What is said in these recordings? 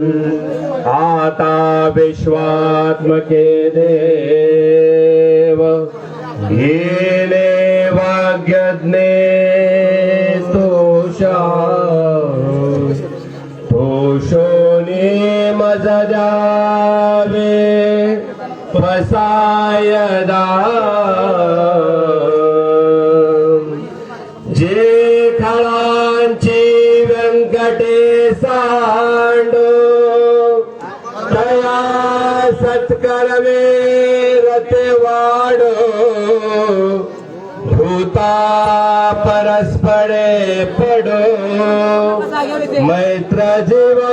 आता विश्वात्मके देव घेणे वाग्यज्ञे तोषा तोषोनी मज द्यावे फसायदा जे खळांची व्यंकटे सांडो సత్కరవే రతేవాడు భూతా పరస్పడే పడో మైత్ర జీవా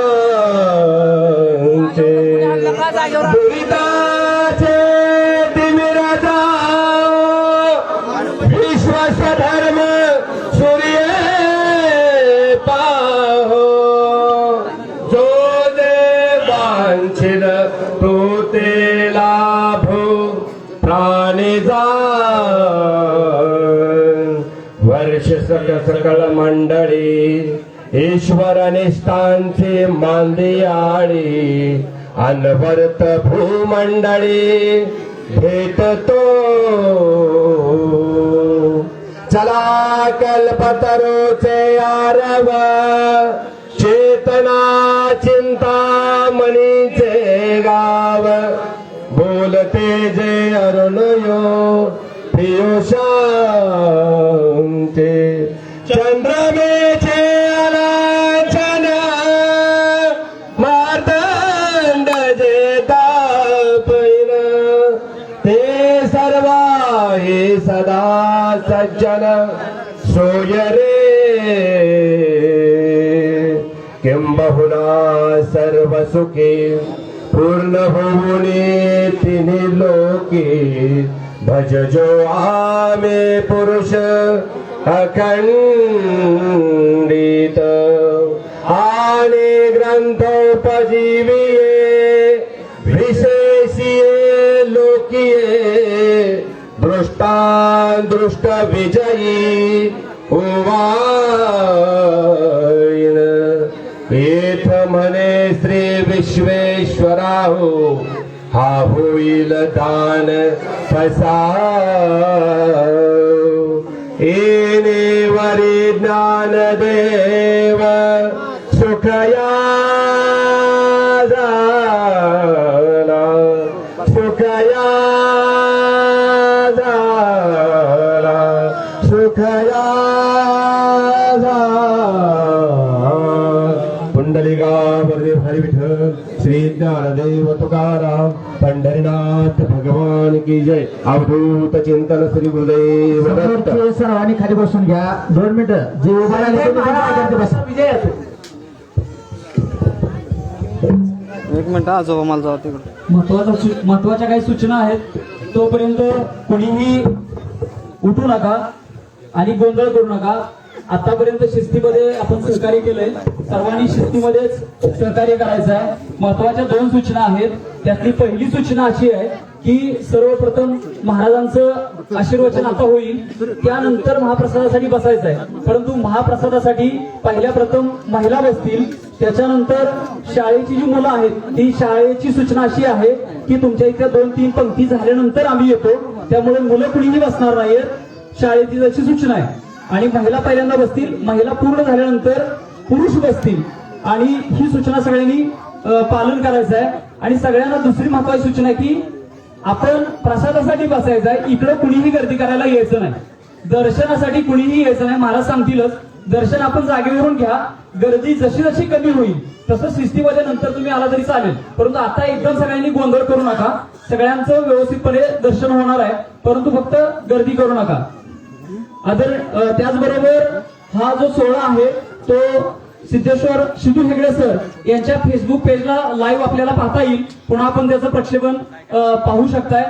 सकळ मंडळी ईश्वर निष्ठांची मांदियाळी अनवर्त भूमंडळी भेटतो चला कल्पतरोचे आरव चेतना चिंता मनीचे गाव. बोलते जे अरुणयो पियुषांते चंद्रमेचे अलाचन मार्तंड जे तापैन ते सर्व हे सदा सज्जन सोय किंबहुना सर्व सुखी पूर्ण होऊने तिन्ही लोकी. भज जो आमे पुरुष अखंडित. आणि ग्रंथोपजीविये विशेषिये लोकिये दृष्टा दृष्ट विजयी उवायन येथ म्हणे श्री विश्वेश्वराहो हा होईल दान फसा देव सुखया झाला सुखया झाला सुखया झाला पुंडलिकावरदे हरी विठ्ठल श्री ज्ञानदेव तुकाराम पंढरीनाथ भगवान की जय. अवधूत चिंतन श्री गुरुदेव खाली बसून घ्या. दोन मिनिटं. जे उभा राहिले बसा. एक मिनिट आजोबा मला जाऊ तिकडे. महत्त्वाच्या सू- महत्त्वाच्या काही सूचना आहेत. तोपर्यंत कुणीही उठू नका आणि गोंधळ करू नका. आतापर्यंत शिस्तीमध्ये आपण सहकार्य केलंय. सर्वांनी शिस्तीमध्येच सहकार्य करायचं आहे महत्त्वाच्या दोन सूचना आहेत. त्यातली पहिली सूचना अशी आहे की सर्वप्रथम महाराजांचं आशीर्वचन आता होईल. त्यानंतर महाप्रसादासाठी बसायचं आहे परंतु महाप्रसादासाठी पहिल्या प्रथम महिला बसतील. त्याच्यानंतर शाळेची जी मुलं आहेत ती शाळेची सूचना अशी आहे की तुमच्या इथल्या दोन तीन पंक्ती झाल्यानंतर आम्ही येतो. त्यामुळे मुलं कुणीही बसणार नाहीत शाळेची जशी सूचना आहे. आणि महिला पहिल्यांदा बसतील. महिला पूर्ण झाल्यानंतर पुरुष बसतील. आणि ही सूचना सगळ्यांनी पालन करायचं आहे आणि सगळ्यांना दुसरी महत्वाची सूचना आहे की आपण प्रसादासाठी बसायचं आहे. इकडं कुणीही गर्दी करायला यायचं नाही. दर्शनासाठी कुणीही यायचं नाही. महाराज सांगतीलच. दर्शन आपण जागेवरून घ्या. गर्दी जशी जशी कमी होईल तसं शिस्तीमध्ये नंतर तुम्ही आला तरी चालेल. परंतु आता एकदम सगळ्यांनी गोंधळ करू नका. सगळ्यांचं व्यवस्थितपणे दर्शन होणार आहे. परंतु फक्त गर्दी करू नका. आदर त्याचबरोबर हा जो सोहळा आहे तो सिद्धेश्वर सिद्धू हेगडे सर यांच्या फेसबुक पेजला लाईव्ह आपल्याला पाहता येईल. पुन्हा आपण त्याचं प्रक्षेपण पाहू शकताय.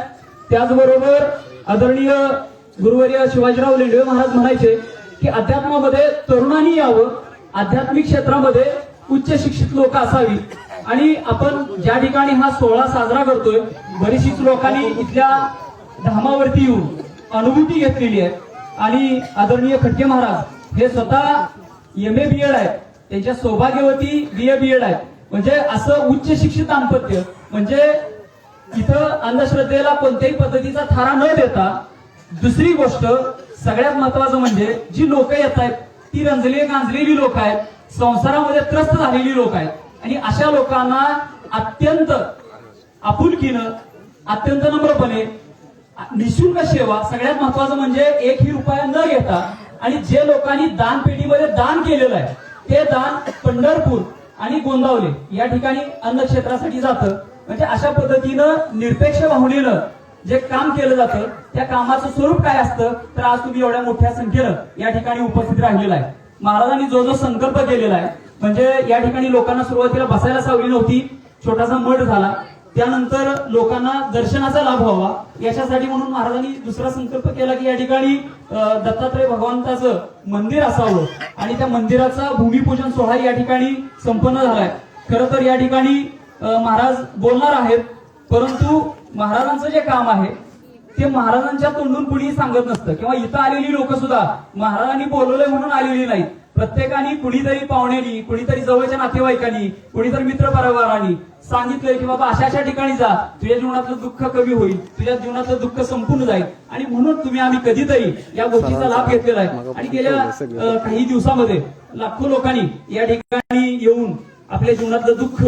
त्याचबरोबर आदरणीय गुरुवर्य शिवाजीराव लेंडवे महाराज म्हणायचे की अध्यात्मामध्ये तरुणांनी यावं आध्यात्मिक क्षेत्रामध्ये उच्च शिक्षित लोक असावी आणि आपण ज्या ठिकाणी हा सोहळा साजरा करतोय बरीचशीच लोकांनी इथल्या धामावरती येऊन अनुभूती घेतलेली आहे. आणि आदरणीय खटके महाराज हे स्वतः एम ए बी एड आहेत त्यांच्या सौभाग्यवती बी ए बी एड आहे. म्हणजे असं उच्च शिक्षित दाम्पत्य म्हणजे इथं अंधश्रद्धेला कोणत्याही पद्धतीचा थारा न देता दुसरी गोष्ट सगळ्यात महत्वाचं म्हणजे जी लोक येत आहेत ती रंजली गांजलेली लोक आहेत संसारामध्ये त्रस्त झालेली लोक आहेत. आणि अशा लोकांना अत्यंत आपुलकीनं अत्यंत नम्रपणे निशुल्क सेवा सगळ्यात महत्वाचं म्हणजे एकही रुपया न घेता आणि जे लोकांनी दान पेटीमध्ये दान केलेलं आहे ते दान पंढरपूर आणि गोंदावले या ठिकाणी अन्न क्षेत्रासाठी जातं. म्हणजे अशा पद्धतीनं निरपेक्ष भावनेनं जे काम केलं जातं त्या कामाचं स्वरूप काय असतं तर आज तुम्ही एवढ्या मोठ्या संख्येनं या ठिकाणी उपस्थित राहिलेला आहे. महाराजांनी जो जो संकल्प केलेला आहे म्हणजे या ठिकाणी लोकांना सुरुवातीला बसायला सावली नव्हती छोटासा मठ झाला त्यानंतर लोकांना दर्शनाचा लाभ व्हावा. याच्यासाठी म्हणून महाराजांनी दुसरा संकल्प केला की या ठिकाणी दत्तात्रय भगवंताचं मंदिर असावं आणि त्या मंदिराचा भूमिपूजन सोहळा या ठिकाणी संपन्न झालाय. खरं तर या ठिकाणी महाराज बोलणार आहेत परंतु महाराजांचं जे काम आहे ते महाराजांच्या तोंडून कुणीही सांगत नसतं. किंवा इथं आलेली लोक सुद्धा महाराजांनी बोलवलंय म्हणून आलेली नाहीत. प्रत्येकाने कुणीतरी पाहुण्यानी कुणीतरी जवळच्या नातेवाईकांनी कुणीतरी मित्र परिवारांनी सांगितलंय की बाबा अशा अशा ठिकाणी जा तुझ्या जीवनातलं दुःख कमी होईल तुझ्या जीवनातलं दुःख संपून जाईल. आणि म्हणून तुम्ही आम्ही कधीतरी या गोष्टीचा लाभ घेतलेला आहे. आणि गेल्या काही दिवसामध्ये लाखो लोकांनी या ठिकाणी येऊन आपल्या जीवनातलं दुःख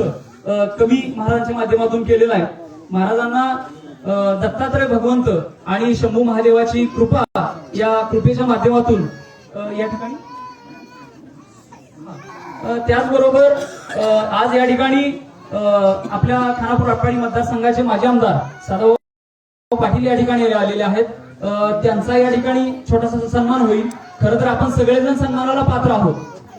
कमी महाराजांच्या माध्यमातून केलेलं आहे. महाराजांना दत्तात्रय भगवंत आणि शंभू महादेवाची कृपा या कृपेच्या माध्यमातून या ठिकाणी त्याचबरोबर अं, आज या ठिकाणी अं, आपल्या खानापूर आटपाडी मतदारसंघाचे माजी आमदार सदाभाऊ पाटील या ठिकाणी आलेले आहेत. त्यांचा या ठिकाणी छोटासा सन्मान होईल. खरं तर आपण सगळेजण सन्मानाला पात्र आहोत.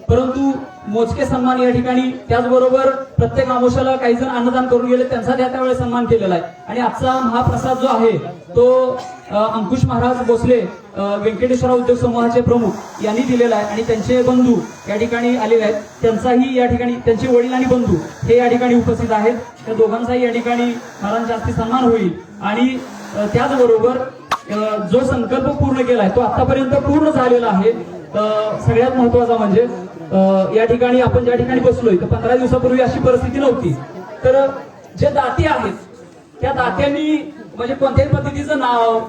परंतु मोजके सन्मान या ठिकाणी. त्याचबरोबर प्रत्येक आमोशाला काही जण अन्नदान करून गेले त्यांचा त्या त्यावेळेस सन्मान केलेला आहे. आणि आजचा महाप्रसाद जो आहे तो अंकुश महाराज भोसले व्यंकटेश्वर उद्योग समूहाचे प्रमुख यांनी दिलेला आहे. आणि त्यांचे बंधू या ठिकाणी आलेले आहेत. त्यांचाही या ठिकाणी त्यांचे वडील आणि बंधू हे या ठिकाणी उपस्थित आहेत. त्या दोघांचाही या ठिकाणी महाराजांच्या हस्ते सन्मान होईल. आणि त्याचबरोबर जो संकल्प पूर्ण केलाय तो आतापर्यंत पूर्ण झालेला आहे. सगळ्यात महत्त्वाचा म्हणजे या ठिकाणी आपण ज्या ठिकाणी बसलोय तर पंधरा दिवसापूर्वी अशी परिस्थिती नव्हती. तर जे दाते आहेत त्या दात्यांनी म्हणजे कोणत्याही पद्धतीचं नाव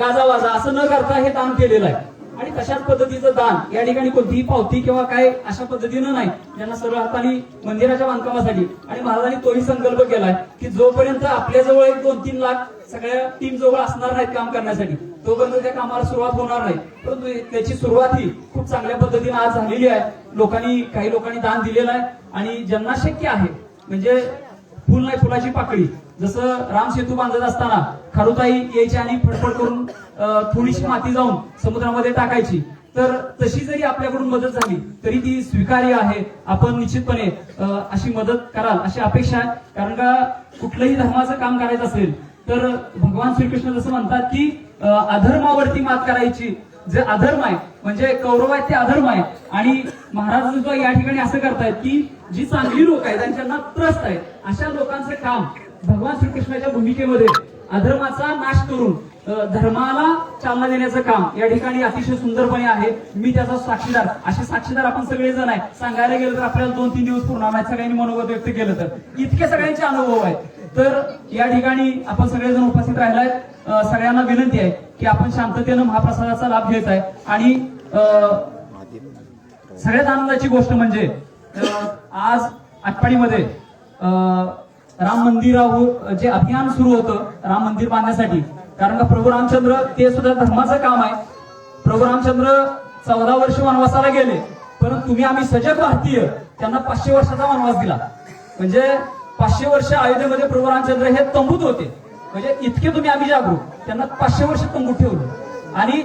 गाजावाजा असं न करता हे दान केलेलं आहे. आणि तशाच पद्धतीचं दान या ठिकाणी कोणतीही पावती किंवा काय अशा पद्धतीनं नाही. ज्यांना सर्व हाताने मंदिराच्या बांधकामासाठी आणि महाराजांनी तोही संकल्प केलाय. जोपर्यंत आपल्याजवळ एक दोन तीन लाख सगळ्या टीम जवळ असणार नाहीत काम करण्यासाठी तोपर्यंत त्या कामाला सुरुवात होणार नाही. परंतु त्याची सुरुवात ही खूप चांगल्या पद्धतीने आज झालेली आहे. लोकांनी काही लोकांनी दान दिलेलं आहे आणि ज्यांना शक्य आहे म्हणजे फुल नाही फुलाची पाकळी. जसं राम सेतू बांधत असताना खारुताई यायची आणि फडफड करून थोडीशी माती जाऊन समुद्रामध्ये टाकायची. तर तशी जरी आपल्याकडून मदत झाली तरी ती स्वीकार्य आहे. आपण निश्चितपणे अशी मदत कराल अशी अपेक्षा आहे. कारण का कुठलंही धर्माचं काम करायचं असेल तर भगवान श्रीकृष्ण जसं म्हणतात की अधर्मावरती मात करायची. जे अधर्म आहे म्हणजे कौरव आहेत ते अधर्म आहे. आणि महाराज सुद्धा या ठिकाणी असं करतायत की जी चांगली लोक आहेत त्यांच्याना त्रस्त आहेत. अशा लोकांचं काम भगवान श्रीकृष्णाच्या भूमिकेमध्ये अधर्माचा नाश करून धर्माला चालना देण्याचं काम या ठिकाणी अतिशय सुंदरपणे आहे. मी त्याचा साक्षीदार असे साक्षीदार आपण सगळेजण आहे. सांगायला गेलं तर आपल्याला दोन तीन दिवस पूर्ण नाही सगळ्यांनी मनोगत व्यक्त केलं तर. इतके सगळ्यांचे अनुभव आहेत. तर या ठिकाणी आपण सगळेजण उपस्थित राहिलाय. सगळ्यांना विनंती आहे की आपण शांततेनं महाप्रसादाचा लाभ घ्यायचा आहे. आणि सगळ्यात आनंदाची गोष्ट म्हणजे आज आटपाडीमध्ये राम मंदिरावर जे अभियान सुरू होतं राम मंदिर बांधण्यासाठी. कारण का प्रभू रामचंद्र ते सुद्धा धर्माचं काम आहे. प्रभू रामचंद्र चौदा वर्ष वनवासाला गेले परंतु तुम्ही आम्ही सजग भारतीय. त्यांना पाचशे वर्षाचा वनवास दिला. म्हणजे पाचशे वर्ष अयोध्येमध्ये प्रभू रामचंद्र हे तंबूत होते. म्हणजे इतके तुम्ही आम्ही जागरूक. त्यांना पाचशे वर्ष तंबूत ठेवलं. आणि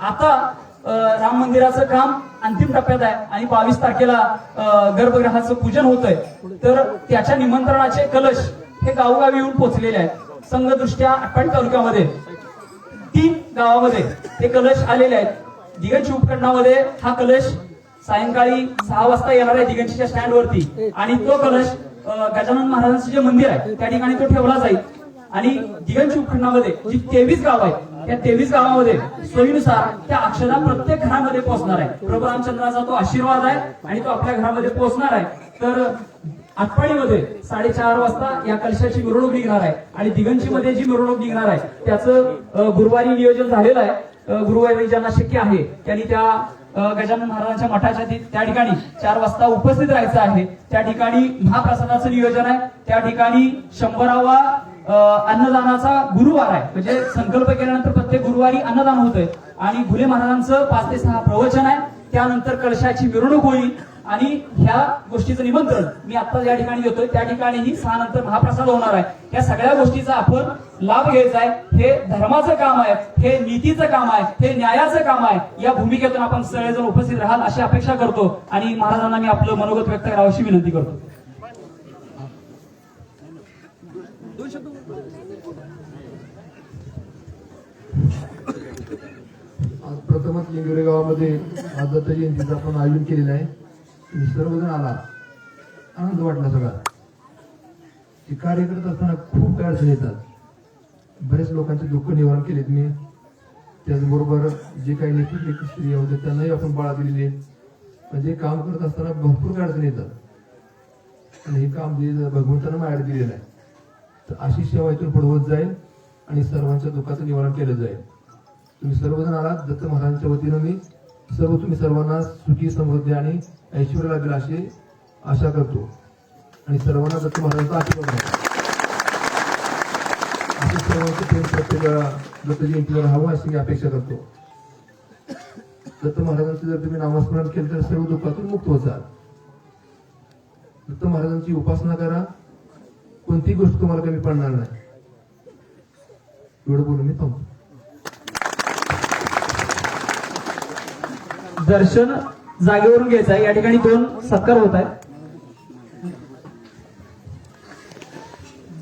आता राम मंदिराचं काम अंतिम टप्प्यात आहे. आणि बावीस तारखेला अं, गर्भगृहाचं पूजन होत आहे तर त्याच्या निमंत्रणाचे कलश हे गावोगावी येऊन पोहोचलेले आहेत. संघदृष्ट्या आटपाडी तालुक्यामध्ये तीन गावामध्ये ते कलश आलेले आहेत. दिगंची उपखंडामध्ये हा कलश सायंकाळी सहा वाजता येणार आहे दिगंचीच्या स्टँडवरती. आणि तो कलश गजानन महाराजांचं जे मंदिर आहे त्या ठिकाणी तो ठेवला जाईल. आणि दिगंची उपखंडामध्ये जी तेवीस गाव आहेत या तेवीस गावामध्ये सोयीनुसार त्या अक्षरा प्रत्येक घरामध्ये पोहोचणार आहे. प्रभू रामचंद्राचा तो आशीर्वाद आहे आणि तो आपल्या घरामध्ये पोहोचणार आहे. तर आटपाडीमध्ये साडेचार वाजता या कलशाची मिरवणूक निघणार आहे आणि दिगंशीमध्ये जी मिरवणूक निघणार आहे त्याचं गुरुवारी नियोजन झालेलं आहे. गुरुवारी ज्यांना शक्य आहे त्यांनी त्या गजानन महाराजांच्या मठाच्या त्या ठिकाणी चार वाजता उपस्थित राहायचं आहे. त्या ठिकाणी महाप्रसादाचं नियोजन आहे. त्या ठिकाणी शंभरावा अन्नदानाचा गुरुवार आहे. म्हणजे संकल्प केल्यानंतर प्रत्येक गुरुवारी अन्नदान होतंय. आणि घुले महाराजांचं पाच ते सहा प्रवचन आहे. त्यानंतर कळशाची मिरवणूक होईल. आणि ह्या गोष्टीचं निमंत्रण मी आता ज्या ठिकाणी देतोय त्या ठिकाणीही सहा नंतर महाप्रसाद होणार आहे. या सगळ्या गोष्टीचा आपण लाभ घ्यायचा आहे. हे धर्माचं काम आहे. हे नीतीचं काम आहे. हे न्यायाचं काम आहे. या भूमिकेतून आपण सगळेजण उपस्थित राहाल अशी अपेक्षा करतो. आणि महाराजांना मी आपलं मनोगत व्यक्त करावं अशी विनंती करतो आज प्रथमच लिंगोरे गावामध्ये आज दत्त जयंतीचं आपण आयोजन केलेलं आहे. तुम्ही सर्वजण आला आनंद वाटला सगळा. ते कार्य करत असताना खूप काय अडचणी येतात. बरेच लोकांचे दुःख निवारण केलेत मी. त्याचबरोबर जे काही नेतृत्व स्त्रिया होते त्यांनाही आपण बाळा दिलेली आहे. जे काम करत असताना भरपूर काय अडचणी येतात. आणि हे काम जे भगवंतानं माझ्याकडे दिलेलं आहे. तर अशी सेवा इथून पुढवत जाईल आणि सर्वांच्या दुःखाचं निवारण केलं जाईल. तुम्ही सर्वजण आलात. दत्त महाराजांच्या वतीनं मी सर्व तुम्ही सर्वांना सुखी समृद्धी आणि ऐश्वर लागेल अशी आशा करतो. आणि सर्वांना दत्त महाराजांचा आशीर्वाद असे सर्वांचे प्रेम प्रत्येक वेळा दत्त जयंतीला राहावं अशी मी अपेक्षा करतो. दत्त महाराजांचं जर तुम्ही नामस्मरण केलं तर सर्व दुःखातून मुक्त होतात दत्त महाराजांची उपासना करा. कोणतीही गोष्ट तुम्हाला कमी पडणार नाही. एवढं बोलून मी थांबतो. दर्शन जागेवरून घ्यायचं आहे. या ठिकाणी दोन सत्कार होत आहेत.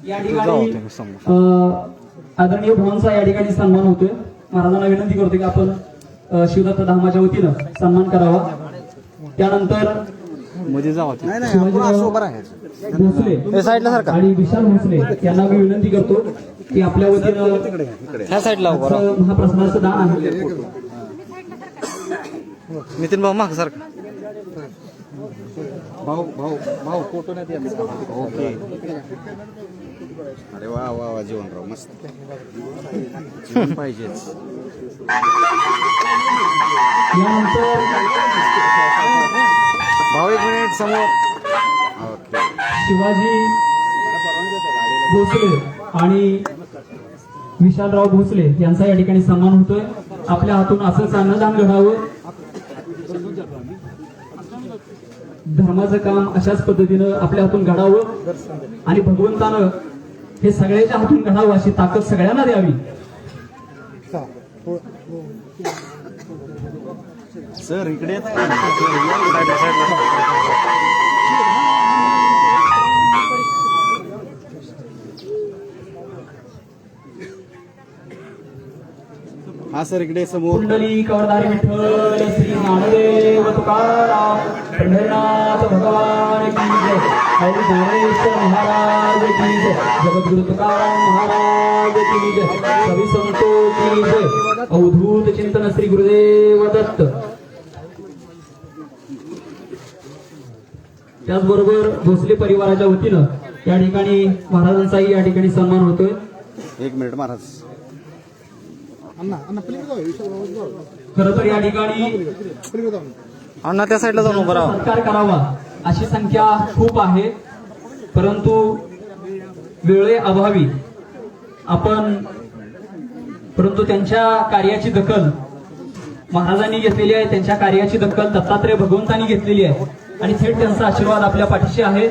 या ठिकाणी आदरणीय भावांचा या ठिकाणी सन्मान होतोय. महाराजांना विनंती करतो की आपण शिवदत्त धामाच्या वतीनं सन्मान करावा. त्यानंतरमध्ये सारखा. आणि विशाल भोसले यांना मी विनंती करतो की आपल्या वतीनं महाप्रसादाचं दान आहे. नितीन भाऊ माग सारखा. भाऊ भाऊ भाऊ फोटो नाही ओके. अरे वा वा वा जीवनराव मस्त. जीवन पाहिजेच. भाऊ एक मिनिट समोर. ओके. शिवाजी भोसले आणि विशालराव भोसले यांचा या ठिकाणी सन्मान होतोय. आपल्या हातून असंच अन्नदान घडावं. धर्माचं काम अशाच पद्धतीनं आपल्या हातून घडावं आणि भगवंतानं हे सगळ्याच्या हातून घडावं अशी ताकद सगळ्यांना द्यावी. सर इकडे हा सर इकडे समोर कुंडली विठ्ठल श्री ज्ञानदेव तुकाराम पंढरीनाथ भगवान की जय. हरी ज्ञानेश्वर महाराज की जय. जगद्गुरु तुकाराम महाराज की जय. सभी संतो की जय. अवधूत चिंतन श्री गुरुदेव दत्त. त्याचबरोबर भोसले परिवाराच्या वतीनं या ठिकाणी महाराजांचाही या ठिकाणी सन्मान होतोय. एक मिनिट महाराज. खर तर या ठिकाणी अण्णा त्या साईडला जाऊन उभा सत्कार करावा. अशी संख्या खूप आहे परंतु वेळे अभावी. आपण परंतु त्यांच्या कार्याची दखल महाराजांनी घेतलेली आहे त्यांच्या कार्याची दखल दत्तात्रय भगवंतांनी घेतलेली आहे. आणि थेट त्यांचा आशीर्वाद आपल्या पाठीशी आहे.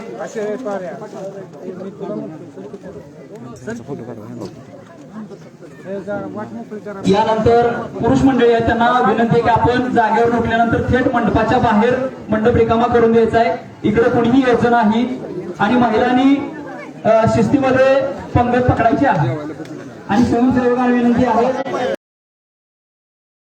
यानंतर पुरुष मंडळी आहेत त्यांना विनंती आहे की आपण जागेवर उठल्यानंतर थेट मंडपाच्या बाहेर मंडप रिकामा करून द्यायचा आहे. इकडे कोणीही यायचं नाही. आणि महिलांनी शिस्तीमध्ये पंगत पकडायची आहे. आणि स्वयंसेवकांना विनंती आहे.